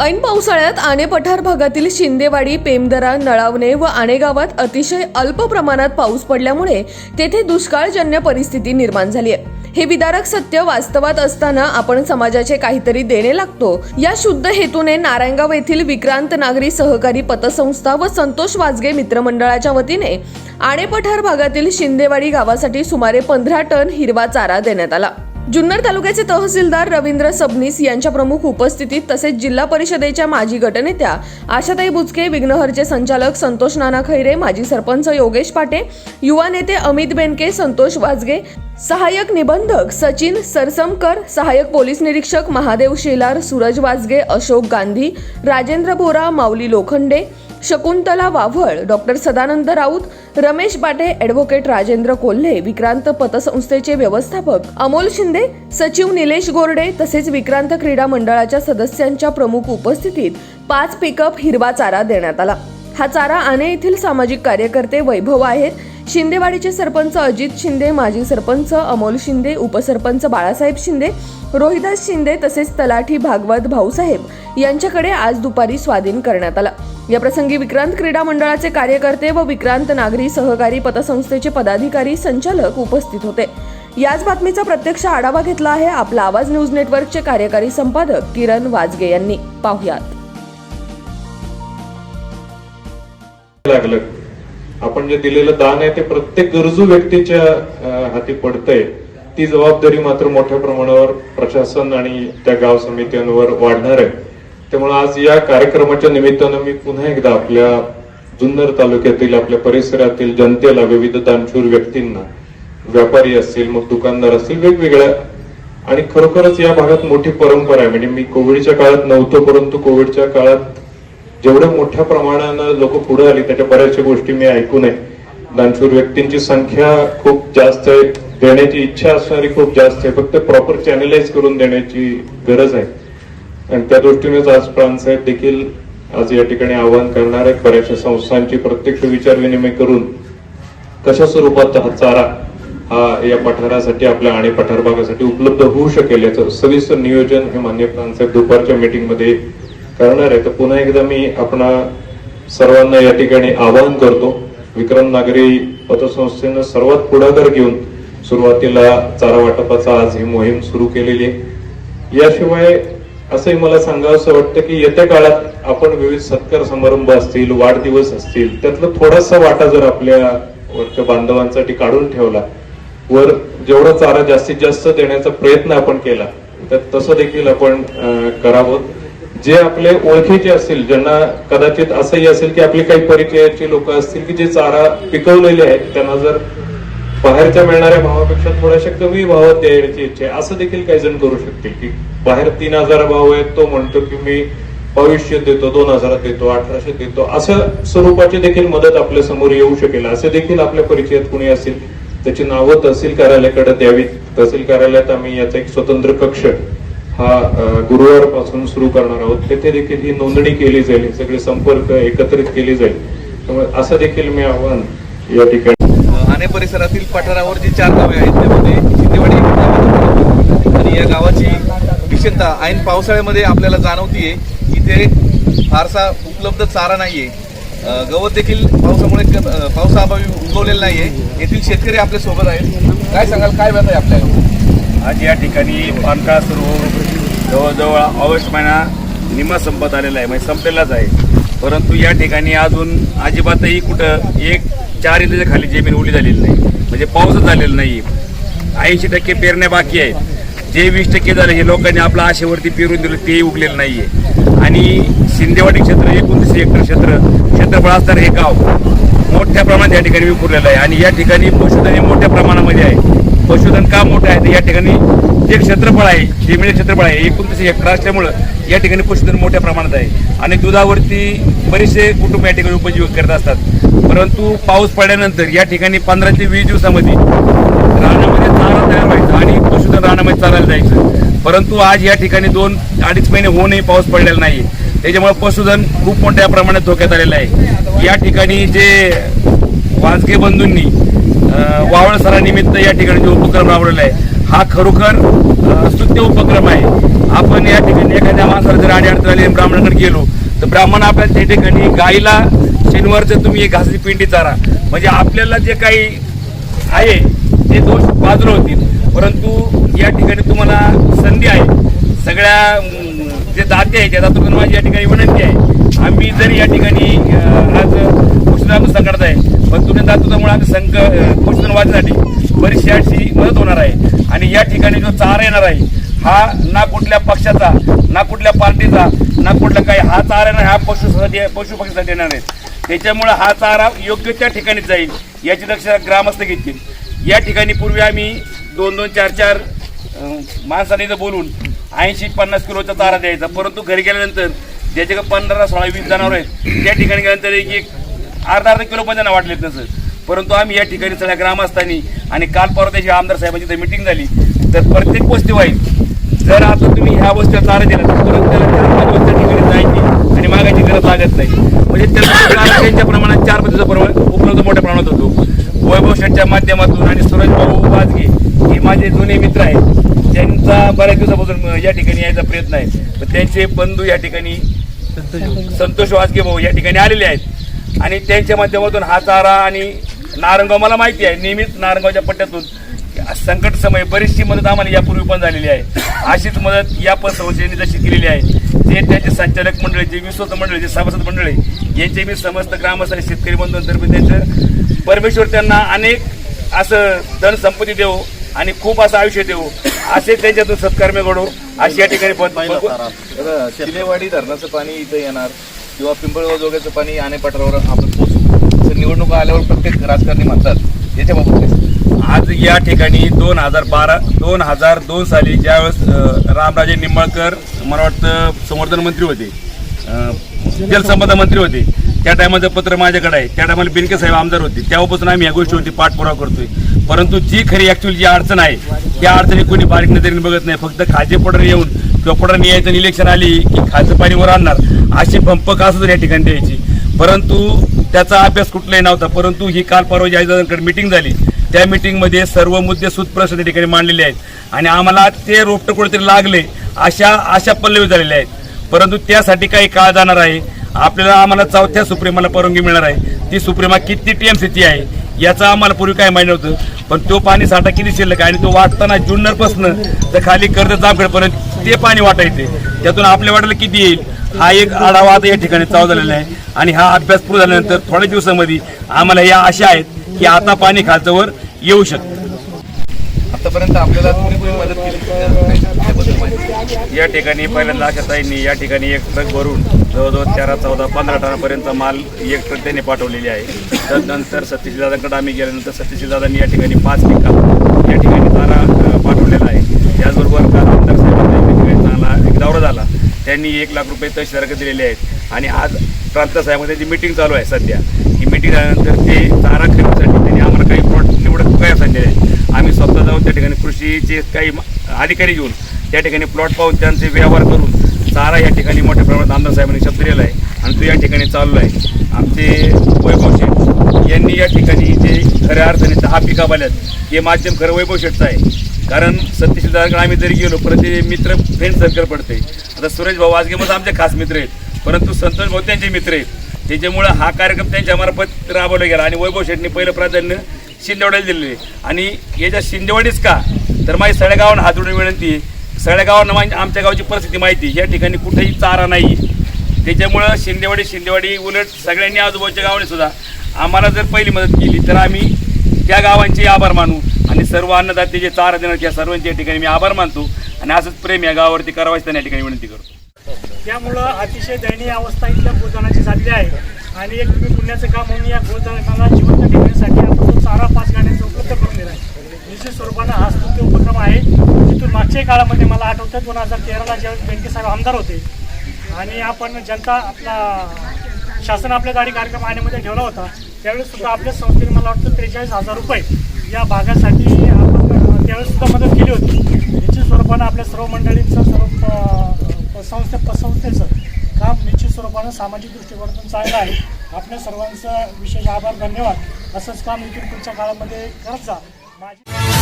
ऐन पावसाळ्यात आणे पठार भागातील शिंदेवाडी पेमदरा नळावणे व आणे गावात अतिशय अल्प प्रमाणात पाऊस पडल्यामुळे तेथे दुष्काळजन्य परिस्थिती निर्माण झाली आहे. हे विदारक सत्य वास्तवात असताना आपण समाजाचे काहीतरी देणे लागतो. या शुद्ध हेतूने नारायणगाव येथील विक्रांत नागरी सहकारी पतसंस्था व संतोष वाजगे मित्रमंडळाच्या वतीने आणे पठार भागातील शिंदेवाडी गावासाठी सुमारे पंधरा टन हिरवा चारा देण्यात आला. जुन्नर तालुक्याचे तहसीलदार रवींद्र सबनीस यांच्या प्रमुख उपस्थितीत तसेच जिल्हा परिषदेच्या माजी गटनेत्या आशाताई बुचके विघ्नहरचे संचालक संतोष नाना खैरे माजी सरपंच योगेश पाटे युवा नेते अमित बेनके संतोष वाजगे सहाय्यक निबंधक सचिन सरसमकर सहाय्यक पोलीस निरीक्षक महादेव शेलार सूरज वाजगे अशोक गांधी राजेंद्र बोरा माऊली लोखंडे शकुंतला वाव्हळ डॉक्टर सदानंद राऊत रमेश बाटे ॲडव्होकेट राजेंद्र कोल्हे विक्रांत पतसंस्थेचे व्यवस्थापक अमोल शिंदे सचिव निलेश गोरडे तसेच विक्रांत क्रीडा मंडळाच्या सदस्यांच्या प्रमुख उपस्थितीत पाच पिकअप हिरवा चारा देण्यात आला. हा चारा आणे येथील सामाजिक कार्यकर्ते वैभव आहेत. शिंदेवाडीचे सरपंच अजित शिंदे माजी सरपंच अमोल शिंदे उपसरपंच बाळासाहेब शिंदे रोहिदास शिंदे तसेच तलाठी भागवत भाऊसाहेब यांच्याकडे आज दुपारी स्वाधीन करण्यात आला. याप्रसंगी विक्रांत क्रीडा मंडळाचे कार्यकर्ते व विक्रांत नागरी सहकारी पतसंस्थेचे पदाधिकारी संचालक उपस्थित होते. याच बातमीचा प्रत्यक्ष आढावा घेतला आहे आपला आवाज न्यूज नेटवर्कचे कार्यकारी संपादक किरण वाजगे यांनी. पाहुयात. लागलं. आपण जे दिलेलं दान आहे ते प्रत्येक गरजू व्यक्तीच्या हाती पडतंय. ती जबाबदारी मात्र मोठ्या प्रमाणावर प्रशासन आणि त्या गाव समित्यांवर वाढणार आहे. त्यामुळे आज या कार्यक्रमाच्या निमित्तानं मी पुन्हा एकदा आपल्या जुन्नर तालुक्यातील आपल्या परिसरातील जनतेला विविध दानशूर व्यक्तींना व्यापारी असतील मग दुकानदार असतील वेगवेगळ्या आणि खरोखरच या भागात मोठी परंपरा आहे. म्हणजे मी कोविडच्या काळात नव्हतो परंतु कोविडच्या काळात जेवढ्या मोठ्या प्रमाणानं लोक पुढे आली त्याच्या बऱ्याचशा गोष्टी मी ऐकून आहे. दानशूर व्यक्तींची संख्या खूप जास्त आहे. देण्याची इच्छा असणारी खूप जास्त आहे. फक्त प्रॉपर चॅनलाइज करून देण्याची गरज आहे. आणि त्या दृष्टीनेच आज प्राणसाहेब देखील आज या ठिकाणी आवाहन करणार आहेत बऱ्याचशा संस्थांची प्रत्यक्ष विचार विनिमय करून कशा स्वरूपात हा चारा हा या पठारासाठी आपल्या आणि पठार भागासाठी उपलब्ध होऊ शकेल याचं सविस्तर नियोजन हे मान्य प्रांसाहेब दुपारच्या मीटिंगमध्ये करणार आहे तर पुन्हा एकदा मी आपणा सर्वांना या ठिकाणी आवाहन करतो विक्रम नागरी पतसंस्थेनं सर्वात पुढाकार घेऊन सुरुवातीला चारा वाटपाचा आज ही मोहीम सुरू केलेली आहे. याशिवाय असंही मला सांगावं वाटतं की येत्या काळात आपण विविध सत्कार समारंभ असतील वाढदिवस असतील त्यातला थोडासा वाटा जर आपल्या वरच्या बांधवांसाठी काढून ठेवला वर जेवढा चारा जास्तीत जास्त देण्याचा प्रयत्न आपण केला तर तसं देखील आपण करावं. जे आपले ओळखीचे असतील ज्यांना कदाचित असंही असेल की आपले काही परिचयाचे लोक असतील की जे चारा पिकवलेले आहेत त्यांना जर बाहेरच्या मिळणाऱ्या भावापेक्षा थोड्याशा कमी भावात द्यायची इच्छा आहे. असं देखील काही जण करू शकते की बाहेर तीन हजार भाव आहेत तो म्हणतो की मी बावीसशे देतो दोन हजारात देतो अठराशे देतो. असं स्वरूपाची देखील मदत आपल्यासमोर येऊ शकेल. असे देखील आपल्या परिचयात कुणी असेल त्याची नावं तहसील कार्यालयाकडे द्यावीत. तहसील कार्यालयात आम्ही याचा एक स्वतंत्र कक्ष हा गुरुवारपासून सुरू करणार आहोत. तेथे देखील ही नोंदणी केली जाईल सगळे संपर्क एकत्रित केली जाईल. त्यामुळे असं देखील मी आव्हान या ठिकाणी ठाणे परिसरातील पठारावर जी चार गावे आहेत त्यामध्ये शिंदेवाडी आणि या गावाची विशेषतः ऐन पावसाळ्यामध्ये आपल्याला जाणवतीये की ते फारसा उपलब्ध चारा नाहीये. गवत देखील पावसामुळे पावसाअभावी उगवलेलं नाहीये. येथील शेतकरी आपल्यासोबत आहेत. काय सांगाल काय व्यथा आहे आपल्याला? आज या ठिकाणी पानकाळ सुरू जवळजवळ ऑगस्ट महिना निम्मा संपत आलेला आहे. म्हणजे संपलेलाच आहे. परंतु या ठिकाणी अजून अजिबातही कुठं एक चार इंचाच्या खाली जमीन ओली झालेली नाही. म्हणजे पाऊसच झालेला नाही. ऐंशी टक्के पेरण्या बाकी आहेत. जे वीस टक्के झाले हे लोकांनी आपल्या आशेवरती पेरून दिलं तेही उगलेलं नाही आहे आणि शिंदेवाडी क्षेत्र एकोणतीस हेक्टर क्षेत्र क्षेत्रफळ असणार हे गाव मोठ्या प्रमाणात या ठिकाणी विखुरलेलं आहे. आणि या ठिकाणी पशुधन हे मोठ्या प्रमाणामध्ये आहे. पशुधन का मोठं आहे? तर या ठिकाणी जे क्षेत्रफळ आहे जमिनी क्षेत्रफळ आहे एकोणतीस हेक्टर असल्यामुळं या ठिकाणी पशुधन मोठ्या प्रमाणात आहे. आणि दुधावरती बरेचसे कुटुंब या ठिकाणी उपजीविक करत असतात. परंतु पाऊस पडल्यानंतर या ठिकाणी पंधरा ते वीस दिवसामध्ये रानामध्ये चारा तयार व्हायचा आणि पशुधन रानामध्ये चालायला जायचं. परंतु आज या ठिकाणी दोन अडीच महिने होऊनही पाऊस पडलेला नाही. त्याच्यामुळे पशुधन खूप मोठ्या प्रमाणात धोक्यात आलेलं आहे. या ठिकाणी जे वाजगे बंधूंनी वावळ सरानिमित्त या ठिकाणी जो उपक्रम राबवलेला आहे हा खरोखर स्तुत्य उपक्रम आहे आपण या ठिकाणी एखाद्या माणसाला जर अडचण आली ब्राह्मणाकडे गेलो. तर ब्राह्मण आपल्याला त्या ठिकाणी गाईला शनिवारचं तुम्ही एक घासाची पिंडी चारा. म्हणजे आपल्याला जे काही आहे ते दोष बाजूला होतील. परंतु या ठिकाणी तुम्हाला संधी आहे. सगळ्या जे दाते आहे त्या दातून माझी या ठिकाणी विनंती आहे आम्ही जरी या ठिकाणी आज उष्णता संकटात आहे पण तुम्ही दातूच्यामुळे आम्ही संक उष्ण वाचण्यासाठी बरीचशी अशी मदत होणार आहे. आणि या ठिकाणी जो चारा येणार आहे हा ना कुठल्या पक्षाचा ना कुठल्या पार्टीचा ना कुठला काही हा चारा नाही हा पशुसाठी पशु पक्षासाठी येणार आहे त्याच्यामुळं हा चारा योग्य त्या ठिकाणी जाईल याची दक्षता ग्रामस्थ घेतील. या ठिकाणी पूर्वी आम्ही दोन दोन चार चार अं, माणसाने बोलून ऐंशी पन्नास किलोचा चारा द्यायचा. परंतु घरी गेल्यानंतर ज्याच्याकडे पंधरा सोळा वीस जनावर आहेत त्या ठिकाणी गेल्यानंतर एक एक अर्धा अर्धा किलो पण त्यांना वाटलेत नसं परंतु आम्ही या ठिकाणी सगळ्या ग्रामस्थांनी आणि काल परवा त्याची आमदार साहेबांची जर मिटिंग झाली. तर प्रत्येक गोष्टी वाईट जर आता तुम्ही ह्या वस्त्या चारा दिला तर परत त्याला चार पाच वस्त्या ठिकाणी जायची आणि मागायची गरज लागत नाही. म्हणजे त्याला चारा त्यांच्या प्रमाणात चार पद्धतीचा प्रमाण उपलब्ध मोठ्या प्रमाणात होतो. वैभव शेठच्या माध्यमातून आणि सुरज भाऊ वाजगे हे माझे जुने मित्र आहेत. त्यांचा बऱ्याच दिवसापासून या ठिकाणी यायचा प्रयत्न आहे. त्यांचे बंधू या ठिकाणी संतोष वाजगे भाऊ या ठिकाणी आलेले आहेत. आणि त्यांच्या माध्यमातून हा चारा आणि नारंगाव मला माहिती आहे. नेहमीच नारंगावच्या पट्ट्यातून संकट समय बरीचशी मदत आम्हाला यापूर्वी पण झालेली आहे. अशीच मदत या पसंतीने जशी केलेली आहे. जे त्यांचे संचालक मंडळी जे विश्वस्त मंडळी जे सभासद मंडळी यांचे मी समस्त ग्रामस्थ आणि शेतकरी बंधूंतर्फे त्यांचं परमेश्वर त्यांना अनेक असं धन संपत्ती देऊ आणि खूप असं आयुष्य देऊ असे त्यांच्यातून सत्कर्म घडो अशी या ठिकाणी पण शिलेवाडी धरणाचं पाणी इथं येणार किंवा पिंपळगाव जोग्याचं पाणी आणे पठारावर आपण पोहोचू. असं निवडणुका आल्यावर प्रत्येक राजकारणी म्हणतात याच्याबाबत? आज या ठिकाणी दोन हजार बारा दोन हजार दोन साली ज्यावेळेस रामराजे निंबाळकर मला वाटतं संवर्धन मंत्री होते जलसंपदा मंत्री होते. त्या टायमाचं पत्र माझ्याकडे आहे. त्या टायमाला बिनके साहेब आमदार होते. तेव्हापासून आम्ही या गोष्टीवरती पाठपुरावा करतोय. परंतु जी खरी ऍक्च्युअली जी अडचण आहे त्या अडचणी कोणी बारीक नजरेने बघत नाही. फक्त खाजे पडर येऊन किंवा पडर यायचं इलेक्शन आली की खायचं पाणीवर आणणार. अशी भंप का या ठिकाणी द्यायची. परंतु त्याचा अभ्यास कुठलाही नव्हता. परंतु ही काल परवा जायजांकडे मिटिंग झाली. त्या मिटिंगमध्ये सर्व मुद्दे सुतप्रश्न त्या ठिकाणी मांडलेले आहेत. आणि आम्हाला ते रोपटं कुठेतरी लागले अशा अशा पल्लवी झालेल्या आहेत. परंतु त्यासाठी काही काळ जाणार आहे. आपल्याला आम्हाला चौथ्या सुप्रीमाला परवानगी मिळणार आहे. ती सुप्रीमा किती टीएमसीची आहे याचा आम्हाला पूर्वी काय माहिती नव्हतं. पण तो पाणी साठा किती शिल्लक आहे आणि तो वाटताना जुन्नरपासनं तर खाली कर्ज जामखेडपर्यंत ते पाणी वाटायचे त्यातून आपल्या वाटायला किती येईल? हा एक आढावा आता या ठिकाणी चालू झालेला आहे. आणि हा अभ्यास पूर्ण झाल्यानंतर थोड्या दिवसामध्ये आम्हाला या आशा आहेत की आता पाणी खालच्यावर येऊ शकतं. आतापर्यंत आपल्याला मदत केली त्याबद्दल माहिती या ठिकाणी पहिल्यांदा आशाताईंनी या ठिकाणी एक ट्रक भरून जवळजवळ तेरा चौदा पंधरा टनापर्यंत माल एक ट्रक त्यांनी पाठवलेली आहे. त्यानंतर सतीश दादांकडे आम्ही गेल्यानंतर सतीश दादांनी या ठिकाणी पाच पिका या ठिकाणी चारा अ, पाठवलेला आहे. त्याचबरोबर काल आमदार चांगला एक दौरा झाला. त्यांनी एक लाख रुपये तहसीलदाराकडे दिलेले आहेत. आणि आज प्रांत साहेबांची जी मिटिंग चालू आहे सध्या. ही मिटिंग झाल्यानंतर ते चारा खरेदीसाठी त्यांनी आम्हाला काही प्लॉट निवडत काय सांगितले आहेत आम्ही स्वतः जाऊन त्या ठिकाणी कृषीचे काही अधिकारी घेऊन त्या ठिकाणी प्लॉट पाहून त्यांचे व्यवहार करून चारा या ठिकाणी मोठ्या प्रमाणात आमदार साहेबांनी शब्द दिलेला आहे आणि तो या ठिकाणी चाललो आहे. आमचे वैभव शेठ यांनी या ठिकाणी जे खऱ्या अर्थाने दहा पिका बाल्यात हे माध्यम खरं वैभव शेठचं आहे. कारण सत्यशीलदार आम्ही जरी गेलो परत ते मित्र फ्रेंड सर्कल पडते आता सुरेश भाऊ आजगे मध्ये आमचे खास मित्र आहेत. परंतु संतोष भाऊ त्यांचे मित्र आहेत. त्याच्यामुळं हा कार्यक्रम त्यांच्या मार्फत राबवला गेला आणि वैभव शेठने पहिलं प्राधान्य शिंदेवाड्याला दिलेली. आणि याच्या शिंदेवाडीच का तर माझी सळेगावांना हात जोडून विनंती सळेगावांना माझी आमच्या गावची परिस्थिती माहिती या ठिकाणी कुठेही चारा नाही. त्याच्यामुळं शिंदेवाडी शिंदेवाडी उलट सगळ्यांनी आजूबाजूच्या गावाने सुद्धा आम्हाला जर पहिली मदत केली तर आम्ही त्या गावांचे आभार मानू. आणि सर्व अन्नदाते जे चारा देणार त्या सर्वांच्या ठिकाणी मी आभार मानतो. आणि असंच प्रेम या गावावरती करावाच त्यांना या ठिकाणी विनंती करतो. त्यामुळं अतिशय दयनीय अवस्था इथल्या गोदानाची झालेली आहे. आणि एक तुम्ही पुण्याचं काम म्हणून या गोदानाला जिवंत ठेवण्यासाठी आपण चारा पाच गाड्यांचा उपलब्ध करून दिला आहे निश्चित स्वरूपानं हा स्तुत्य उपक्रम आहे. तिथून मागच्याही काळामध्ये मला आठवतं दोन हजार तेराला ज्यावेळेस बँकेसाहेब आमदार होते आणि आपण जनता आपला शासन आपल्या गाडी कार्यक्रम आणण्यामध्ये ठेवला होता त्यावेळेस सुद्धा आपल्या संस्थेने मला वाटतं त्रेचाळीस हजार रुपये या भागासाठी आपण त्यावेळेस सुद्धा मदत केली होती. निश्चित स्वरूपानं आपल्या सर्व मंडळींचं सर्व प- संस्थे संस्थेचं काम निश्चित स्वरूपानं सामाजिक दृष्टिकोनातून चांगलं आहे. आपल्या सर्वांचं विशेष आभार धन्यवाद. असंच काम इथून पुढच्या काळामध्ये करत जा. माझी